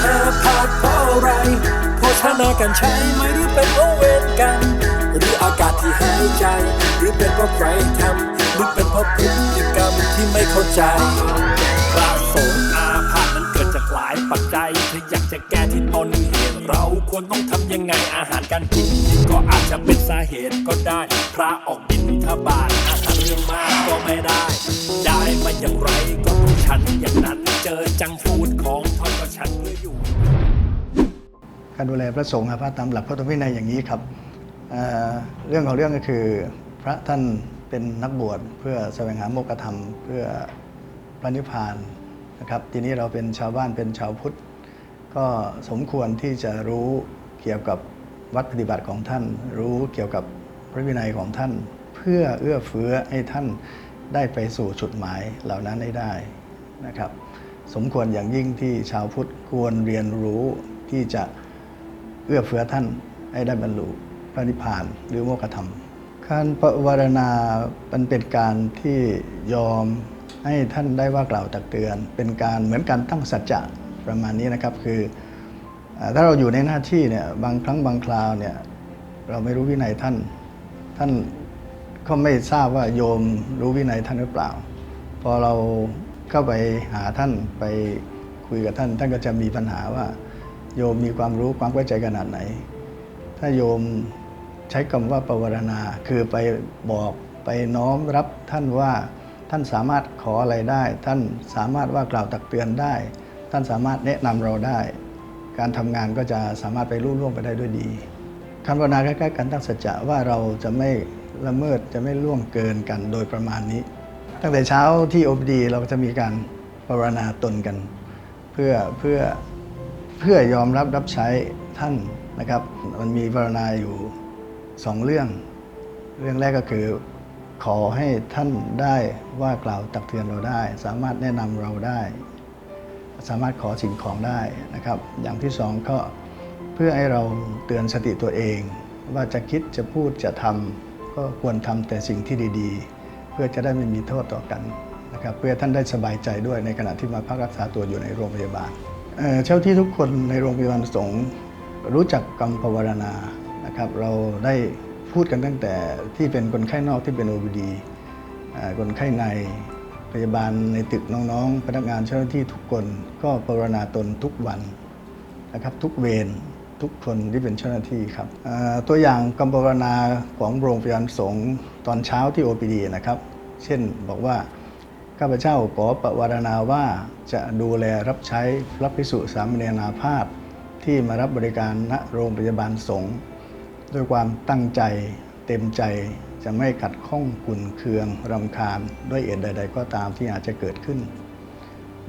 ไทยอาพาธเพราะอะไรโภชนาการใช้ไหมหรือเป็นเพราะเวรกรรมหรืออากาศที่หายใจ หรือเป็นเพราะใครทำหรือเป็นเพราะพฤติกรรมที่ไม่เข้าใจพระสงฆ์อาพาธนั้นเกิดจากหลายปัจจัยถ้าอยากจะแก้ที่ต้นเหตุเราควรต้องทำยังไงอาหารการกิน ก็อาจจะเป็นสาเหตุก็ได้ พระออกบินทบาทอาหา รื่องมากก็ไม่ได้ ได้มาอย่างไรก็ต้องฉันอย่างนั้น เจอจังฟูดของทอดก็ฉันเพื่ออยู่ การดูแลพระสงฆ์พาธตามหลักพระธรรมวินัยอย่างนี้ครับเเรื่องของเรื่องก็คือ พระท่านเป็นนักบวชเพื่อแสวงหาโมกขธรรม เพื่อพระนิพพานนะครับ ทีนี้เราเป็นชาวบ้านเป็นชาวพุทธ ก็สมควรที่จะรู้เกี่ยวกับวัดปฏิบัติของท่าน รู้เกี่ยวกับพระวินัยของท่าน พื่อเอื้อเฟื้อให้ท่านได้ไปสู่จุดหมายเหล่านั้นได้ได้นะครับ สมควรอย่างยิ่งที่ชาวพุทธควรเรียนรู้ที่จะเอื้อเฟื้อท่านให้ได้บรรลุพระนิพพานหรือโมกขธรรม การปวารณามันเป็นการที่ยอมให้ท่านได้ว่ากล่าวตักเตือน เป็นการเหมือนการตั้งสัจจะประมาณนี้นะครับคือถ้าเราอยู่ในหน้าที่เนี่ยบางครั้งบางคราวเนี่ยเราไม่รู้วินัยท่านท่าน ก็ไม่ทราบว่าโยมรู้วินัยท่านหรือเปล่า พอเราเข้าไปหาท่านไปคุยกับท่าน ท่านก็จะมีปัญหาว่า โยมมีความรู้ความเข้าใจขนาดไหน ถ้าโยมใช้คำว่าปวารณา คือไปบอกไปน้อมรับท่านว่าท่านสามารถขออะไรได้ ท่านสามารถว่ากล่าวตักเตือนได้ ท่านสามารถแนะนำเราได้ การทำงานก็จะสามารถไปรุ่ล่วงไปได้ด้วยดีคำภาวนาใกล้ๆกันตั้งสัจจะว่าเราจะไม่ ละเมิดจะไม่ล่วงเกินกันโดยประมาณนี้ ตั้งแต่เช้าที่อ d ดีเราก็จะมีการภาวนาตนกัน เพื่อเพื่อเพื่อยอมรับรับใช้ท่านนะครับ มันมีปรณาอยู่สองเรื่อง เรื่องแรกก็คือขอให้ท่านได้ว่ากล่าวตักเตือนเราได้ สามารถแนะนำเราได้ สามารถขอสิ่งของได้นะครับ อย่างที่สองก็เพื่อให้เราเตือนสติตัวเอง ว่าจะคิดจะพูดจะทำ ก็ควรทำแต่สิ่งที่ดีๆ เพื่อจะได้ไม่มีโทษต่อกันนะครับเพื่อท่านได้สบายใจด้วยในขณะที่มาพักรักษาตัวอยู่ในโรงพยาบาลเอ่อเจ้าที่ทุกคนในโรงพยาบาลสงฆ์รู้จักกรรมภาวนานะครับเราได้พูดกันตั้งแต่ที่เป็นคนไข้นอกที่เป็น OPD อ่าคนไข้ในพยาบาลในตึกน้องๆ พนักงานเจ้าหน้าที่ทุกคนก็ภาวนาตนทุกวันนะครับทุกเวร ทุกคนที่เป็นเจ้าหน้าที่ครับตัวอย่างกรรมภาวนาของโรงพยาบาลสงฆ์ตอนเช้าที่ OPD นะครับ เช่นบอกว่าข้าพเจ้าขอประวารณาว่าจะดูแลรับใช้พระภิกษุสามเณรนาพาธที่มารับบริการณโรงพยาบาลสงฆ์ด้วยความตั้งใจเต็มใจจะไม่ขัดข้องขุนเคืองรำคาญด้วยเหตุใด ๆ ก็ตามที่อาจจะเกิดขึ้น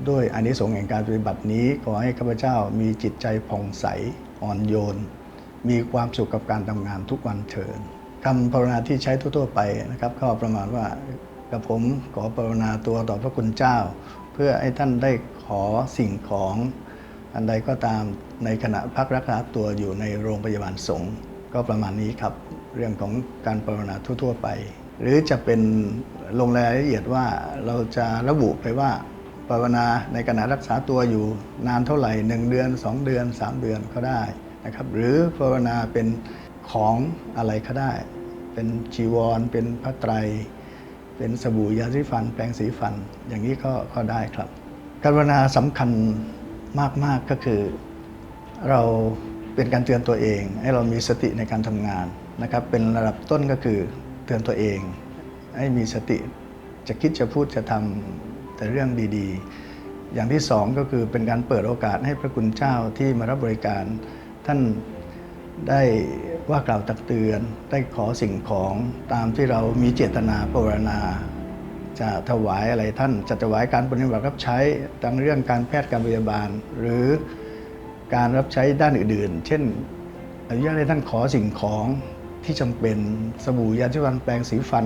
ด้วยอานิสงส์แห่งการปฏิบัตินี้ขอให้ข้าพเจ้ามีจิตใจผ่องใส อ่อนโยน มีความสุขกับการทำงานทุกวันเถิดคำภาวนาที่ใช้ทั่วๆไปนะครับก็ประมาณว่ากับผมขอภาวนาตัวต่อพระคุณเจ้า เพื่อให้ท่านได้ขอสิ่งของอันใดก็ตามในขณะพักรักษาตัวอยู่ในโรงพยาบาลสงฆ์ก็ประมาณนี้ครับ เรื่องของการภาวนาทั่ว ๆ ไป หรือจะเป็นลงรายละเอียดว่าเราจะระบุไปว่า ภาวนาในขณะรักษาตัวอยู่นานเท่าไหร่ 1 เดือน 2 เดือน 3 เดือนก็ได้นะครับหรือภาวนาเป็นของอะไรก็ได้ เป็นจีวร เป็นพระไตร เป็นสบู่ยาสีฟัน แปรงสีฟัน อย่างนี้ก็ก็ได้ครับการภาวนาสำคัญมาก ๆ ก็คือเราเป็นการเตือนตัวเอง ให้เรามีสติในการทำงานนะครับเป็นระดับต้นก็คือเตือนตัวเอง ให้มีสติจะคิดจะพูดจะทำ แต่เรื่องดีๆ อย่างที่สองก็คือเป็นการเปิดโอกาสให้พระคุณเจ้าที่มารับบริการ ท่านได้ว่ากล่าวตักเตือน ได้ขอสิ่งของตามที่เรามีเจตนาภาวนาจะถวายอะไรท่านจะถวายการปฏิบัติรับใช้ทั้งเรื่องการแพทย์การพยาบาล หรือการรับใช้ด้านอื่นๆ เช่นอนุญาตให้ท่านขอสิ่งของที่จำเป็นสบู่ยาสีฟันแปรงสีฟัน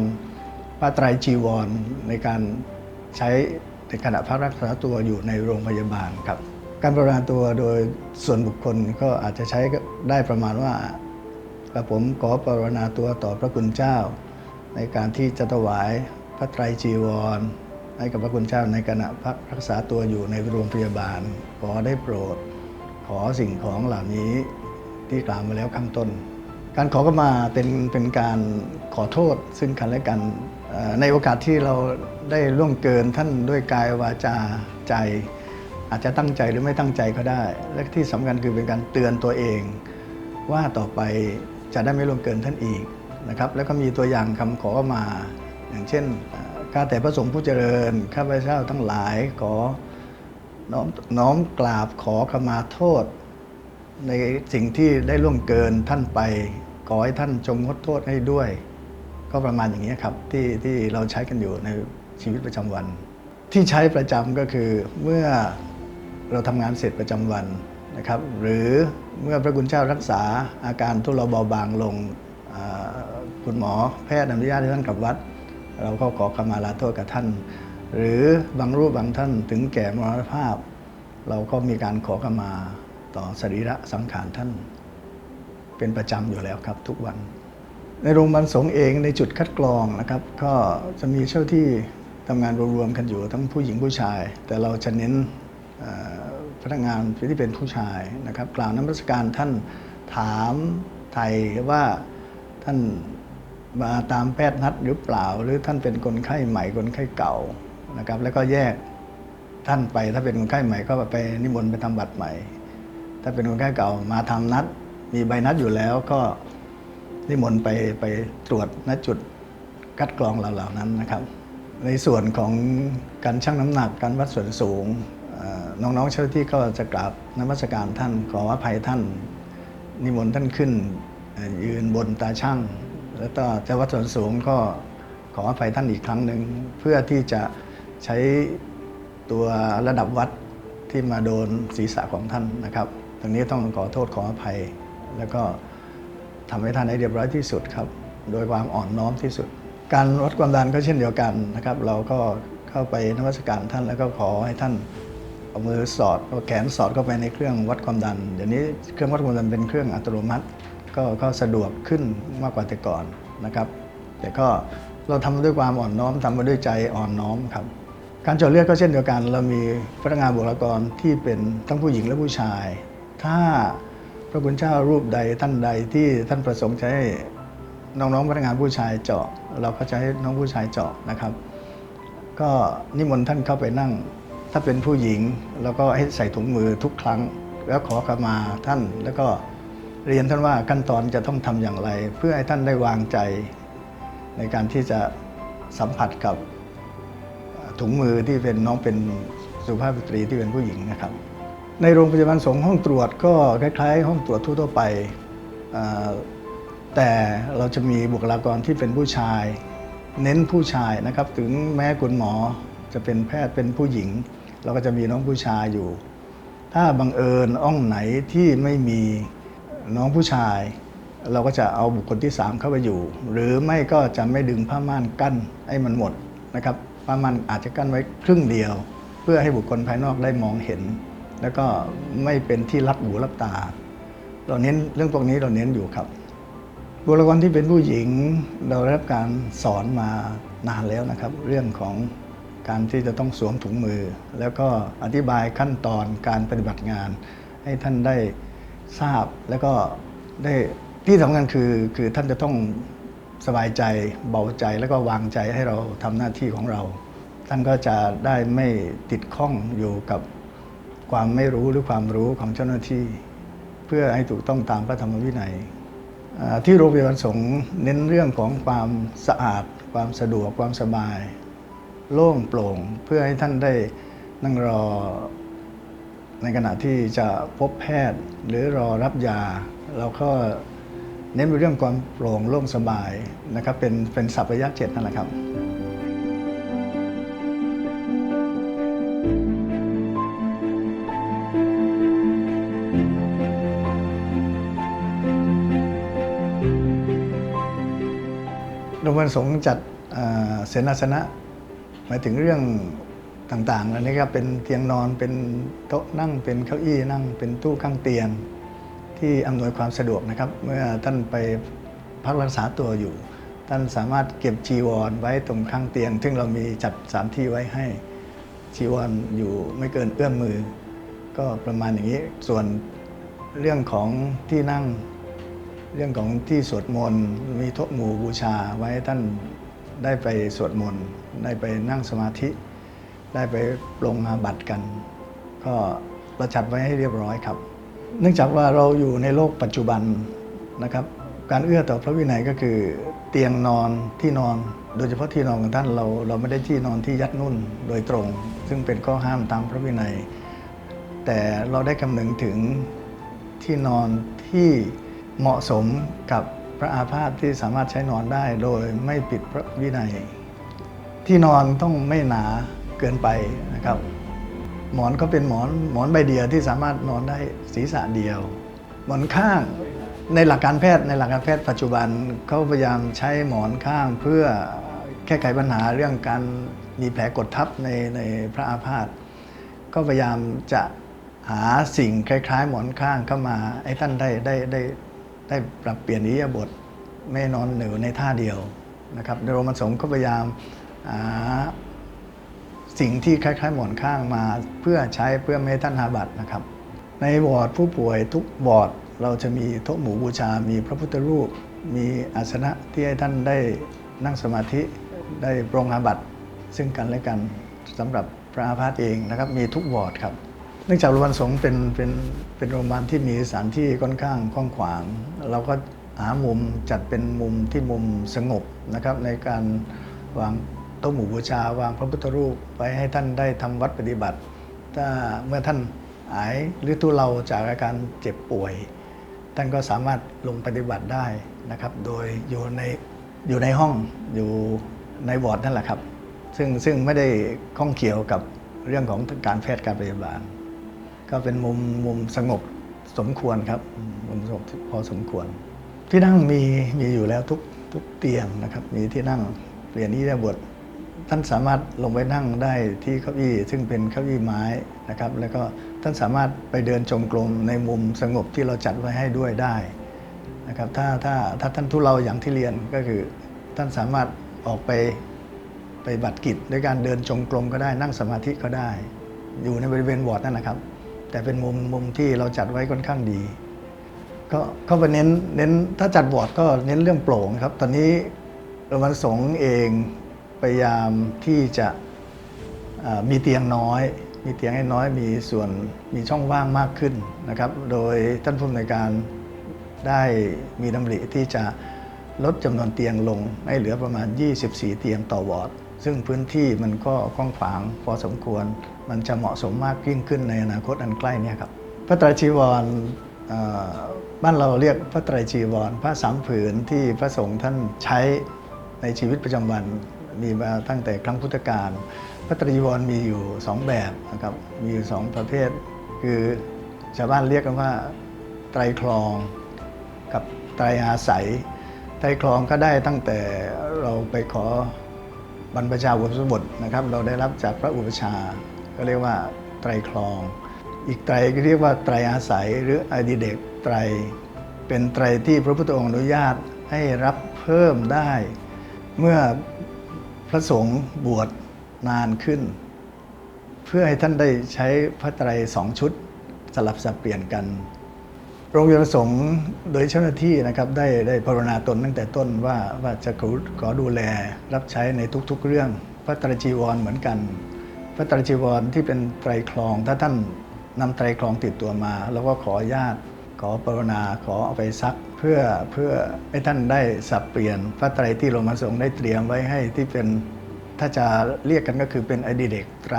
ผ้าไตรจีวรในการ ใช้ในขณะพักรักษาตัวอยู่ในโรงพยาบาลครับ การประมาตัวโดยส่วนบุคคลก็อาจจะใช้ได้ประมาณว่ากระผมขอปรารถนาตัวต่อพระคุณเจ้า ในการที่จะถวายพระไตรจีวร ให้กับพระคุณเจ้าในขณะพักรักษาตัวอยู่ในโรงพยาบาล ขอได้โปรด ขอสิ่งของเหล่านี้ที่กล่าวมาแล้วข้างต้น การขอก็มาเป็นเป็นการขอโทษซึ่งกันและกันในโอกาสที่เรา ได้ล่วงเกินท่านด้วยกายวาจาใจ อาจจะตั้งใจหรือไม่ตั้งใจก็ได้ และที่สำคัญคือเป็นการเตือนตัวเอง ว่าต่อไปจะได้ไม่ล่วงเกินท่านอีกนะครับ แล้วก็มีตัวอย่างคำขอมา อย่างเช่นข้าแต่พระสงฆ์ผู้เจริญข้าพเจ้าทั้งหลายขอน้อมน้อมกราบขอขมาโทษ ในสิ่งที่ได้ล่วงเกินท่านไป ขอให้ท่านจงงดโทษให้ด้วย ก็ประมาณอย่างนี้ครับที่ที่เราใช้กันอยู่ใน ชีวิตประจำวัน ที่ใช้ประจำก็คือเมื่อเราทำงานเสร็จประจำวันนะครับ หรือเมื่อพระคุณเจ้ารักษาอาการทุเลาเบาบางลงคุณหมอแพทย์อนุญาตให้ท่านกลับวัด เราก็ขอขมาลาโทษกับท่าน หรือบางรูปบางท่านถึงแก่มรณภาพ เราก็มีการขอขมาต่อสรีระสังขารท่าน เป็นประจำอยู่แล้วครับทุกวัน ในโรงพยาบาลสงฆ์เองในจุดคัดกรองนะครับ ก็จะมีเจ้าที่ ทำงานรวมๆกันอยู่ทั้งผู้หญิงผู้ชาย แต่เราจะเน้นพนักงานที่เป็นผู้ชายนะครับ กล่าวนมัสการท่านถามไทยว่าท่านมาตามแพทย์นัดหรือเปล่า หรือท่านเป็นคนไข้ใหม่คนไข้เก่านะครับ แล้วก็แยกท่านไปถ้าเป็นคนไข้ใหม่ก็ไปนิมนต์ไปทำบัตรใหม่ ถ้าเป็นคนไข้เก่ามาทำนัด มีใบนัดอยู่แล้วก็นิมนต์ไปไปตรวจณจุดคัดกรองเหล่านั้นนะครับ ในส่วนของการชั่งน้ำหนักการวัดส่วนสูงน้องๆเจ้าหน้าที่ก็จะกราบนมัสการท่านขออภัยท่าน นิมนต์ท่านขึ้น ยืนบนตาช่างแล้วก็จะวัดส่วนสูงก็ขออภัยท่านอีกครั้งหนึ่งเพื่อที่จะใช้ตัวระดับวัดที่มาโดนศีรษะของท่านนะครับตรงนี้ต้องขอโทษขออภัย แล้วก็ทำให้ท่านให้เรียบร้อยที่สุดครับ โดยความอ่อนน้อมที่สุด การวัดความดันก็เช่นเดียวกันนะครับ เราก็เข้าไปนมัสการท่านแล้วก็ขอให้ท่านเอามือสอดเอาแขนสอดเข้าไปในเครื่องวัดความดันเดี๋ยวนี้เครื่องวัดความดันเป็นเครื่องอัตโนมัติ ก็ก็สะดวกขึ้นมากกว่าแต่ก่อนนะครับ แต่ก็เราทำด้วยความอ่อนน้อมทำมาด้วยใจอ่อนน้อมครับ การเจาะเลือดก็เช่นเดียวกัน เรามีพนักงานบุคลากรที่เป็นทั้งผู้หญิงและผู้ชาย ถ้าพระคุณเจ้ารูปใดท่านใดที่ท่านประสงค์ให้ น้องๆพนักงานผู้ชายเจาะ เราก็จะให้น้องผู้ชายเจาะนะครับ ก็นิมนต์ท่านเข้าไปนั่ง ถ้าเป็นผู้หญิงเราก็ให้ใส่ถุงมือทุกครั้ง แล้วขอขมาท่านแล้วก็เรียนท่านว่าขั้นตอนจะต้องทำอย่างไร เพื่อให้ท่านได้วางใจในการที่จะสัมผัสกับถุงมือที่เป็นน้องเป็นสุภาพสตรีที่เป็นผู้หญิงนะครับ ในโรงพยาบาลสงฆ์ห้องตรวจก็คล้ายๆ ห้องตรวจทั่วไปอ่า แต่เราจะมีบุคลากรที่เป็นผู้ชาย เน้นผู้ชายนะครับ ถึงแม้คุณหมอจะเป็นแพทย์เป็นผู้หญิง เราก็จะมีน้องผู้ชายอยู่ ถ้าบังเอิญอ่องไหนที่ไม่มีน้องผู้ชาย เราก็จะเอาบุคคลที่ 3 เข้าไปอยู่ หรือไม่ก็จะไม่ดึงผ้าม่านกั้นให้มันหมดนะครับผ้าม่านอาจจะกั้นไว้ครึ่งเดียว เพื่อให้บุคคลภายนอกได้มองเห็น แล้วก็ไม่เป็นที่รับหูรับตา เราเน้นเรื่องพวกนี้เราเน้นอยู่ครับ บุคลากรที่เป็นผู้หญิงเราได้รับการสอนมานานแล้วนะครับ เรื่องของการที่จะต้องสวมถุงมือ แล้วก็อธิบายขั้นตอนการปฏิบัติงาน ให้ท่านได้ทราบแล้วก็ได้ที่สำคัญคือคือท่านจะต้องสบายใจเบาใจแล้วก็วางใจให้เราทำหน้าที่ของเรา ท่านก็จะได้ไม่ติดข้องอยู่กับความไม่รู้หรือความรู้ของเจ้าหน้าที่ เพื่อให้ถูกต้องตามพระธรรมวินัย ที่โรงพยาบาลสงฆ์เน้นเรื่องของความสะอาด ความสะดวกความสบาย โล่งโปร่งเพื่อให้ท่านได้นั่งรอ ในขณะที่จะพบแพทย์ หรือรอรับยา เราก็เน้นเรื่องความโปร่งโล่งสบายนะครับเป็นเป็นสัพพยะเจ็ดนั่นแหละครับ รงพยาบาลสงฆ์จัดเสนาสนะ หมายถึงเรื่องต่างๆแล้วนะครับเป็นเตียงนอนเป็นโต๊ะนั่งเป็นเก้าอี้นั่ง เป็นตู้ข้างเตียง ที่อำนวยความสะดวกนะครับ เมื่อท่านไปพักรักษาตัวอยู่ ท่านสามารถเก็บจีวรไว้ตรงข้างเตียง ซึ่งเรามีจัดสานที่ไว้ให้จีวรอยู่ไม่เกินเอื้อมมือ ก็ประมาณอย่างนี้ส่วนเรื่องของที่นั่ง เรื่องของที่สวดมนต์มีโต๊ะหมู่บูชาไว้ท่านได้ไปสวดมนต์ได้ไปนั่งสมาธิ ได้ไปลงอาบัติกัน ก็เราจัดไว้ให้เรียบร้อยครับ เนื่องจากว่าเราอยู่ในโลกปัจจุบันนะครับ การเอื้อต่อพระวินัยก็คือ เตียงนอนที่นอน โดยเฉพาะที่นอนของท่านเราเราไม่ได้ที่นอนที่ยัดนุ่นโดยตรง ซึ่งเป็นข้อห้ามตามพระวินัย แต่เราได้คำนึงถึงที่นอนที่ เหมาะสมกับพระอาพาธที่สามารถใช้นอนได้โดยไม่ผิดพระวินัย ที่นอนต้องไม่หนาเกินไปนะครับ หมอนก็เป็นหมอนหมอนใบเดียวที่สามารถนอนได้ศีรษะเดียว หมอนข้างในหลักการแพทย์ในหลักการแพทย์ปัจจุบันเขาพยายามใช้หมอนข้างเพื่อแก้ไขปัญหาเรื่องการมีแผลกดทับในในพระอาพาธก็พยายามจะหาสิ่งคล้าย ๆ หมอนข้างเข้ามาให้ท่านได้ได้ได้ ได้ปรับเปลี่ยนอิริยาบถไม่นอนหนึ่ในท่าเดียวนะครับโดยโรมันสงฆ์ก็พยายามหาสิ่งที่คล้ายๆ หมอนข้างมาเพื่อใช้เพื่อไม่ให้ท่านหาบัตรนะครับ ในวอร์ดผู้ป่วยทุกวอร์ดเราจะมีโต๊ะหมู่บูชา มีพระพุทธรูป มีอาสนะที่ให้ท่านได้นั่งสมาธิได้ปรงอาบัตซึ่งกันและกันสำหรับพระอาพาธเองนะครับ มีทุกวอร์ดครับ เนื่องจากโรงพยาบาลสงฆ์เป็นเป็นเป็นโรงพยาบาลที่มีสถานที่ค่อนข้างกว้างขวาง เราก็หามุมจัดเป็นมุมที่มุมสงบนะครับ ในการวางโต๊ะหมู่บูชาวางพระพุทธรูปไว้ให้ท่านได้ทำวัดปฏิบัติ ถ้าเมื่อท่านหายหรือทุเลาจากอาการเจ็บป่วย ท่านก็สามารถลงปฏิบัติได้นะครับ โดยอยู่ในอยู่ในห้องอยู่ในวอร์ดนั่นแหละครับ ซึ่งซึ่งไม่ได้ข้องเกี่ยวกับเรื่องของการแพทย์การพยาบาล ก็เป็นมุมมุมสงบสมควรครับมุมสงบพอสมควร ที่นั่งมีมีอยู่แล้วทุกทุกเตียงนะครับ มีที่นั่งเปลี่ยนนี้ได้บทท่านสามารถลงไปนั่งได้ที่เก้าอี้ซึ่งเป็นเก้าอี้ไม้นะครับ แล้วก็ท่านสามารถไปเดินจงกรมในมุมสงบที่เราจัดไว้ให้ด้วยได้นะครับถ้าถ้าถ้าท่านทุเราอย่างที่เรียนก็คือ ท่านสามารถออกไปไปบัตรกิจด้วยการเดินจงกรมก็ได้นั่งสมาธิก็ได้ อยู่ในบริเวณวอร์ดนั่นนะครับ แต่เป็นมุมมุมที่เราจัดไว้ค่อนข้างดี ก็ก็ไปเน้นเน้นถ้าจัดบอร์ดก็เน้นเรื่องโปร่งครับ ตอนนี้โรงพยาบาลสงฆ์เองพยายามที่จะมีเตียงน้อย มีเตียงให้น้อยมีส่วนมีช่องว่างมากขึ้นนะครับ โดยท่านผู้อำนวยการได้มีดำริที่จะลดจำนวนเตียงลงให้เหลือประมาณ 24 เตียงต่อวอร์ด ซึ่งพื้นที่มันก็กว้างขวางพอสมควร มันจะเหมาะสมมากยิ่งขึ้นในอนาคตอันใกล้เนี่ยครับพระไตรจีวรบ้านเราเรียกพระไตรจีวร พระสามผืนที่พระสงฆ์ท่านใช้ในชีวิตประจำวันมีมาตั้งแต่ครั้งพุทธกาลพระไตรจีวรมีอยู่สองแบบนะครับมีอยู่สองประเภท คือชาวบ้านเรียกกันว่าไตรคลองกับไตรอาศัย ไตรคลองก็ได้ตั้งแต่เราไปขอบรรพชาอุปสมบทนะครับ เราได้รับจากพระอุปชฌาย์ ก็เรียกว่าไตรคลอง อีกไตรก็เรียกว่าไตรอาศัยหรืออดิเดกไตร เป็นไตรที่พระพุทธองค์อนุญาตให้รับเพิ่มได้ เมื่อพระสงฆ์บวชนานขึ้น เพื่อให้ท่านได้ใช้พระไตรสองชุดสลับสับเปลี่ยนกันโรงเรียนประสงค์โดยเจ้าหน้าที่นะครับได้ได้ภาวนาตนตั้งแต่ต้นว่าว่าจะขอขอดูแลรับใช้ในทุกๆเรื่อง พระตรจีวรเหมือนกัน พระไตรจีวรที่เป็นไตรคลอง ถ้าท่านนำไตรคลองติดตัวมาเราก็ขอญาตขอภาวนาขอเอาไปซักเพื่อเพื่อให้ท่านได้สับเปลี่ยนพระไตรที่โรงมาสงได้เตรียมไว้ให้ที่เป็นถ้าจะเรียกกันก็คือเป็นอดิเด็กไตร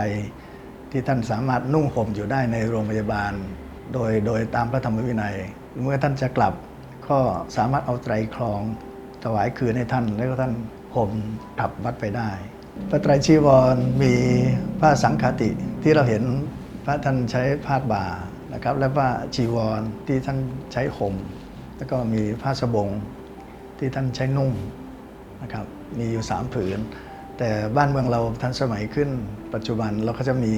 ที่ท่านสามารถนุ่งห่มอยู่ได้ในโรงพยาบาล โดยโดยตามพระธรรมวินัย เมื่อท่านจะกลับก็สามารถเอาไตรคลองถวายคืนให้ท่านแล้วก็ท่านห่มกลับวัดไปได้ พระไตรชีวรมีผ้าสังฆติที่เราเห็นพระท่านใช้พาดบ่านะครับและผ้าจีวรที่ท่านใช้ห่มแล้วก็มีผ้าสบงที่ท่านใช้นุ่งนะครับมีอยู่สามผืน แต่บ้านเมืองเราทันสมัยขึ้นปัจจุบันเราก็จะมี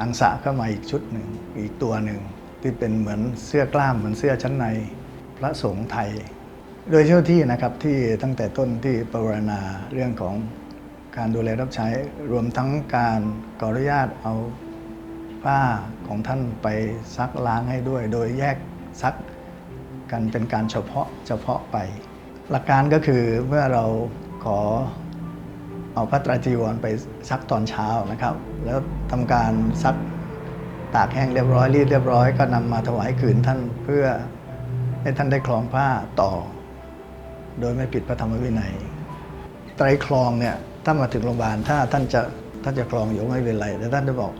อังสะเข้ามาอีกชุดหนึ่งอีกตัวหนึ่งที่เป็นเหมือนเสื้อกล้ามเหมือนเสื้อชั้นในพระสงฆ์ไทย โดยเจ้าที่นะครับที่ตั้งแต่ต้นที่ปรารณาเรื่องของ การดูแลรับใช้รวมทั้งการขออนุญาตเอาผ้าของท่านไปซักล้างให้ด้วย โดยแยกซักกันเป็นการเฉพาะเฉพาะไป หลักการก็คือเมื่อเราขอเอาพระตรจีวรไปซักตอนเช้านะครับ แล้วทำการซักตากแห้งเรียบร้อยรีดเรียบร้อย ก็นำมาถวายคืนท่านเพื่อให้ท่านได้คลองผ้าต่อ โดยไม่ผิดพระธรรมวินัยไตรคลองเนี่ย ถ้ามาถึงโรงพยาบาลถ้าท่านจะท่านจะคลองอยู่ไม่เป็นไรแต่ท่านจะบอก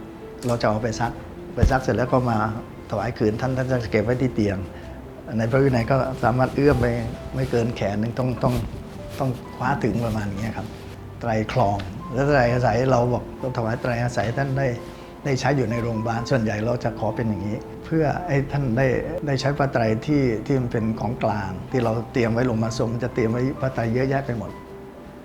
เราจะเอาไปซัก ไปซักเสร็จแล้วก็มาถวายคืนท่านท่านจะเก็บไว้ที่เตียง ในพระวินัยก็สามารถเอื้อมไปไม่เกินแขนหนึ่งต้องต้องต้องคว้าถึงประมาณนี้ครับไตรคลอง แล้วไตรอาศัยเราบอกเราถวายไตรอาศัยท่านได้ได้ใช้อยู่ในโรงพยาบาลส่วนใหญ่เราจะขอเป็นอย่างนี้ เพื่อให้ท่านได้ได้ใช้พระไตรที่ที่มันเป็นของกลาง ที่เราเตรียมไว้ลงมาทรงจะเตรียมไว้พระไตรเยอะแยะไปหมด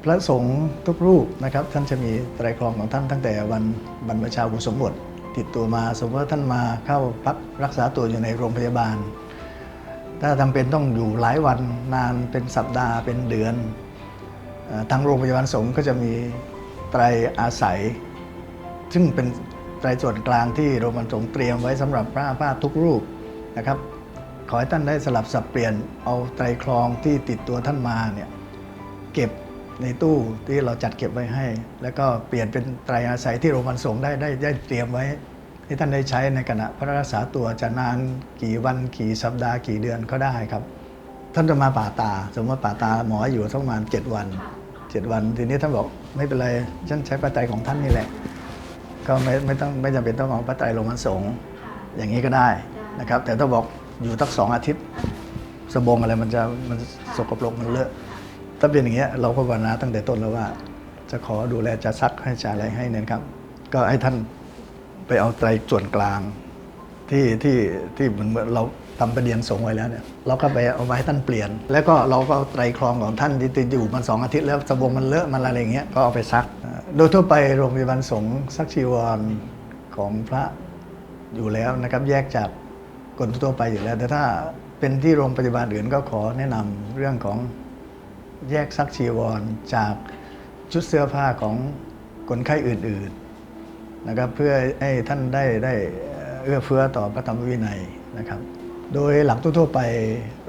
พระสงฆ์ทุกรูปนะครับท่านจะมีไตรคลองของท่านตั้งแต่วันบรรพชาอุปสมบทติดตัวมา สมมติว่าท่านมาเข้าพักรักษาตัวอยู่ในโรงพยาบาล ถ้าจำเป็นต้องอยู่หลายวันนานเป็นสัปดาห์เป็นเดือนทางโรงพยาบาลสงฆ์ก็จะมีไตรอาศัย ซึ่งเป็นไตรส่วนกลางที่โรงพยาบาลสงฆ์เตรียมไว้สำหรับพระอาพาธทุกรูปนะครับ ขอให้ท่านได้สลับสับเปลี่ยนเอาไตรคลองที่ติดตัวท่านมาเนี่ยเก็บ ในตู้ที่เราจัดเก็บไว้ให้ แล้วก็เปลี่ยนเป็นไตรอาศัยที่โรงพยาบาลสงฆ์ได้ได้ได้เตรียมไว้ให้ท่านได้ใช้ในขณะพระรักษาตัวจะนานกี่วันกี่สัปดาห์กี่เดือนก็ได้ครับ ท่านจะมาป่าตา สมมติป่าตาหมออยู่สักประมาณ7วัน7วันทีนี้ท่านบอกไม่เป็นไรฉันใช้ปัจจัยของท่านนี่แหละ ก็ไม่ไม่ต้องไม่จำเป็นต้องเอาพระไตรลงมาสงฆ์อย่างนี้ก็ได้นะครับ แต่ถ้าบอกอยู่ตั้งสองอาทิตย์ สบงอะไรมันจะมันสกปรกมันเลอะ ถ้าเป็นอย่างเงี้ยเราก็ภาวนาตั้งแต่ต้นแล้วว่า จะขอดูแลจะซักให้จะอะไรให้เนี่ยครับ ก็ให้ท่านไปเอาไตรส่วนกลาง ที่ที่ที่เหมือนเราทำประเดียนสงไว้แล้วเนี่ยเราก็ไปเอาไว้ให้ท่านเปลี่ยน แล้วก็เราก็เอาไตรคลองของท่านที่ติดอยู่มันสองอาทิตย์แล้วสบงมันเลอะมันอะไรอย่างเงี้ยก็เอาไปซัก โดยทั่วไปโรงพยาบาลสงฆ์ซักชีวรของพระอยู่แล้วนะครับแยกจากคนทั่วไปอยู่แล้ว แต่ถ้าเป็นที่โรงพยาบาลอื่นก็ขอแนะนำเรื่องของ แยกซักชีวรจากชุดเสื้อผ้าของคนไข้อื่นๆนะครับเพื่อให้ท่านได้ได้เอื้อเฟื้อต่อพระธรรมวินัยนะครับ โดยหลักทั่วๆไป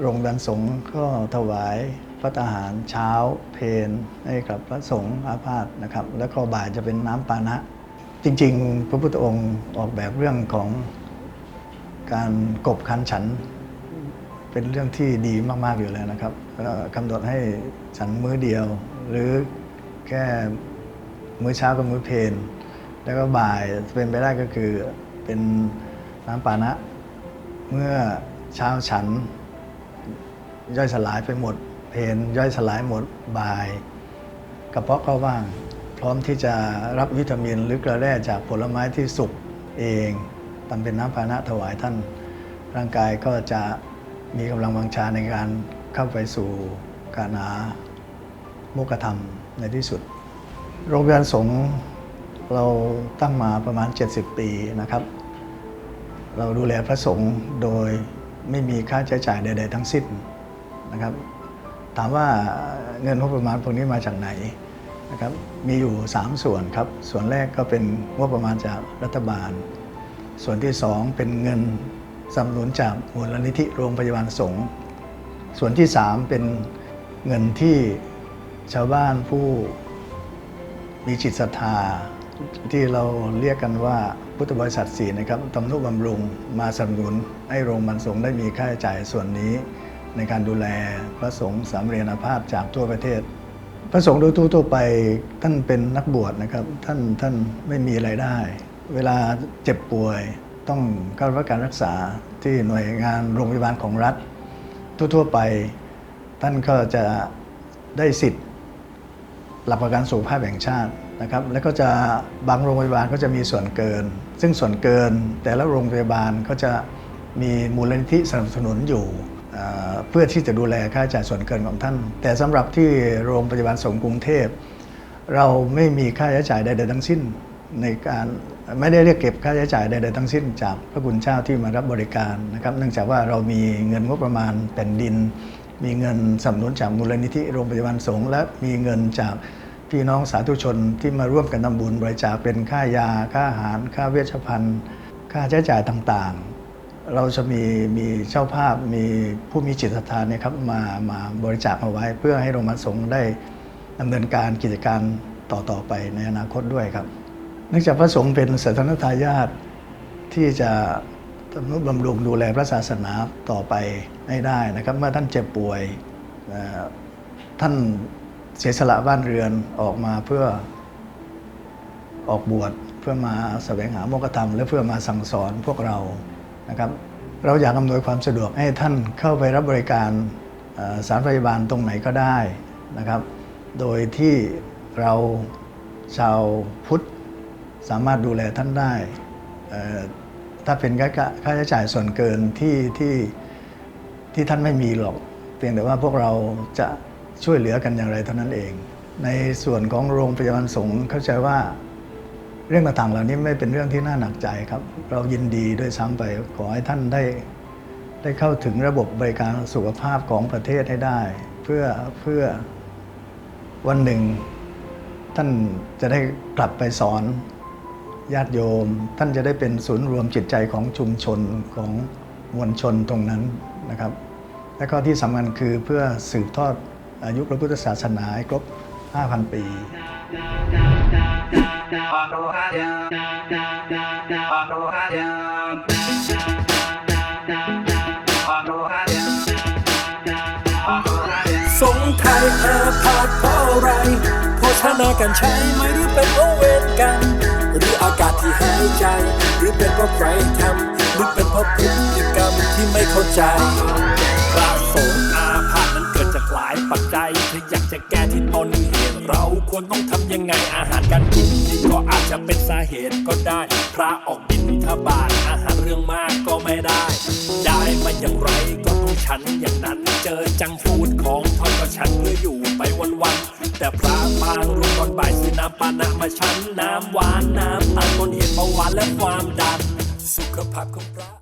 โรงพยาบาลสงฆ์ก็ถวายพระทหารเช้าเพนให้กับพระสงฆ์อาพาธนะครับ แล้วก็บ่ายจะเป็นน้ำปานะ จริง ๆ พระพุทธองค์ออกแบบเรื่องของการกบคันฉัน เป็นเรื่องที่ดีมาก ๆ อยู่แล้วนะครับกำหนดให้ฉันมื้อเดียว หรือแค่มื้อเช้ากับมื้อเพลแล้วก็บ่ายเป็นไปได้ก็คือเป็นน้ำปานะ เมื่อเช้าฉัน ย่อยสลายไปหมด เพลย่อยสลายหมดบ่ายกระเพาะก็ว่าง พร้อมที่จะรับวิตามินหรือเกลือแร่จากผลไม้ที่สุกเองทำเป็นน้ำปานะถวายท่านร่างกายก็จะ มีกำลังวังชาในการเข้าไปสู่การหาโมกธรรมในที่สุด โรงพยาบาลสงฆ์เราตั้งมาประมาณ 70 ปีนะครับ เราดูแลพระสงฆ์โดยไม่มีค่าใช้จ่ายใด ๆ ทั้งสิ้นนะครับ ถามว่าเงินงบประมาณพวกนี้มาจากไหนนะครับ มีอยู่ 3 ส่วนครับ ส่วนแรกก็เป็นงบประมาณจากรัฐบาล ส่วนที่ 2 เป็นเงิน สนับสนุนจากมูลนิธิโรงพยาบาลสงฆ์ส่วนที่ 3 เป็นเงินที่ชาวบ้านผู้มีจิตศรัทธา ที่เราเรียกกันว่าพุทธบริษัทสี่นะครับทำนุบำรุงมาสนับสนุนให้โรงพยาบาลสงฆ์ได้มีค่าใช้จ่ายส่วนนี้ ในการดูแลพระสงฆ์สามเณรภาพจากทั่วประเทศ พระสงฆ์โดยทั่วไปท่านเป็นนักบวชนะครับ ท่านท่านไม่มีไรายได้ เวลาเจ็บป่วย ต้องเข้ารับการรักษาที่หน่วยงานโรงพยาบาลของรัฐ ทั่วๆไป ท่านก็จะได้สิทธิ์หลักประกันสุขภาพแห่งชาตินะครับแล้วก็จะบางโรงพยาบาลก็จะมีส่วนเกิน ซึ่งส่วนเกินแต่ละโรงพยาบาลก็จะมีมูลนิธิสนับสนุนอยู่เเพื่อที่จะดูแลค่าใช้จ่ายส่วนเกินของท่าน แต่สำหรับที่โรงพยาบาลสงกรุงเทพ เราไม่มีค่าใช้จ่ายใดๆทั้งสิ้น ในการไม่ได้เรียกเก็บค่าใช้จ่ายใดๆทั้งสิ้นจากพระคุณเจ้าที่มารับบริการนะครับ เนื่องจากว่าเรามีเงินงบประมาณแผ่นดิน มีเงินสนับสนุนจากมูลนิธิโรงพยาบาลสงฆ์และมีเงินจากพี่น้องสาธุชนที่มาร่วมกันทำบุญบริจาคเป็นค่ายา ค่าอาหาร ค่าเวชภัณฑ์ ค่าใช้จ่ายต่างๆ เราจะมีมีเจ้าภาพมีผู้มีจิตศรัทธาเนี่ยครับมามาบริจาคเอาไว้ เพื่อให้โรงพยาบาลสงฆ์ได้ดำเนินการกิจการต่อๆไปในอนาคตด้วยครับ เนื่องจากพระสงฆ์เป็นศาสนทายาทที่จะทำนุบำรุงดูแลพระศาสนาต่อไปให้ได้นะครับ เมื่อท่านเจ็บป่วยท่านเสียสละบ้านเรือนออกมาเพื่อออกบวชเพื่อมาแสวงหาโมกธรรม และเพื่อมาสั่งสอนพวกเรานะครับเราอยากอำนวยความสะดวกให้ท่านเข้าไปรับบริการสารพยาบาลตรงไหนก็ได้นะครับ โดยที่เราชาวพุทธ สามารถดูแลท่านได้ ถ้าเป็นค่าค่าใช้จ่ายส่วนเกินที่ที่ที่ท่านไม่มีหรอก เพียงแต่ว่าพวกเราจะช่วยเหลือกันอย่างไรเท่านั้นเอง ในส่วนของโรงพยาบาลสงฆ์เข้าใจว่าเรื่องต่างๆเหล่านี้ไม่เป็นเรื่องที่น่าหนักใจครับ เรายินดีด้วยซ้ำไปขอให้ท่านได้ได้เข้าถึงระบบบริการสุขภาพของประเทศให้ได้ เพื่อเพื่อวันหนึ่ง ท่านจะได้กลับไปสอน ญาติโยม ท่านจะได้เป็นศูนย์รวมจิตใจของชุมชนของมวลชนตรงนั้นนะครับ และก็ที่สำคัญคือเพื่อสืบทอดอายุพระพุทธศาสนาให้ครบ 5,000 ปีสงไทยอาพาธเพราะอะไรโภชนากันใช้ไหมหรือเป็นโอเวรกัน อากาศที่หายใจ หรือเป็นเพราะใครทำหรือเป็นเพราะพฤติกรรมที่ไม่เข้าใจพระสงฆ์อาพาธนั้นเกิดจากหลายปัจจัยถ้าอยากจะแก้ที่ต้นเหตุเราควรต้องทำยังไงอาหารการกินนี่ก็อาจจะเป็นสาเหตุก็ได้ พระออกบินทบาทอาหารเรื่องมากก็ไม่ได้ ได้มาอย่างไรก็ต้องฉันอย่างนั้น เจอจังฟูดของทอดก็ฉันเพื่ออยู่ มาชั้นน้ำหวานน้ำตาลต้นเหตุเบาหวานและความดันสุขภาพของพระ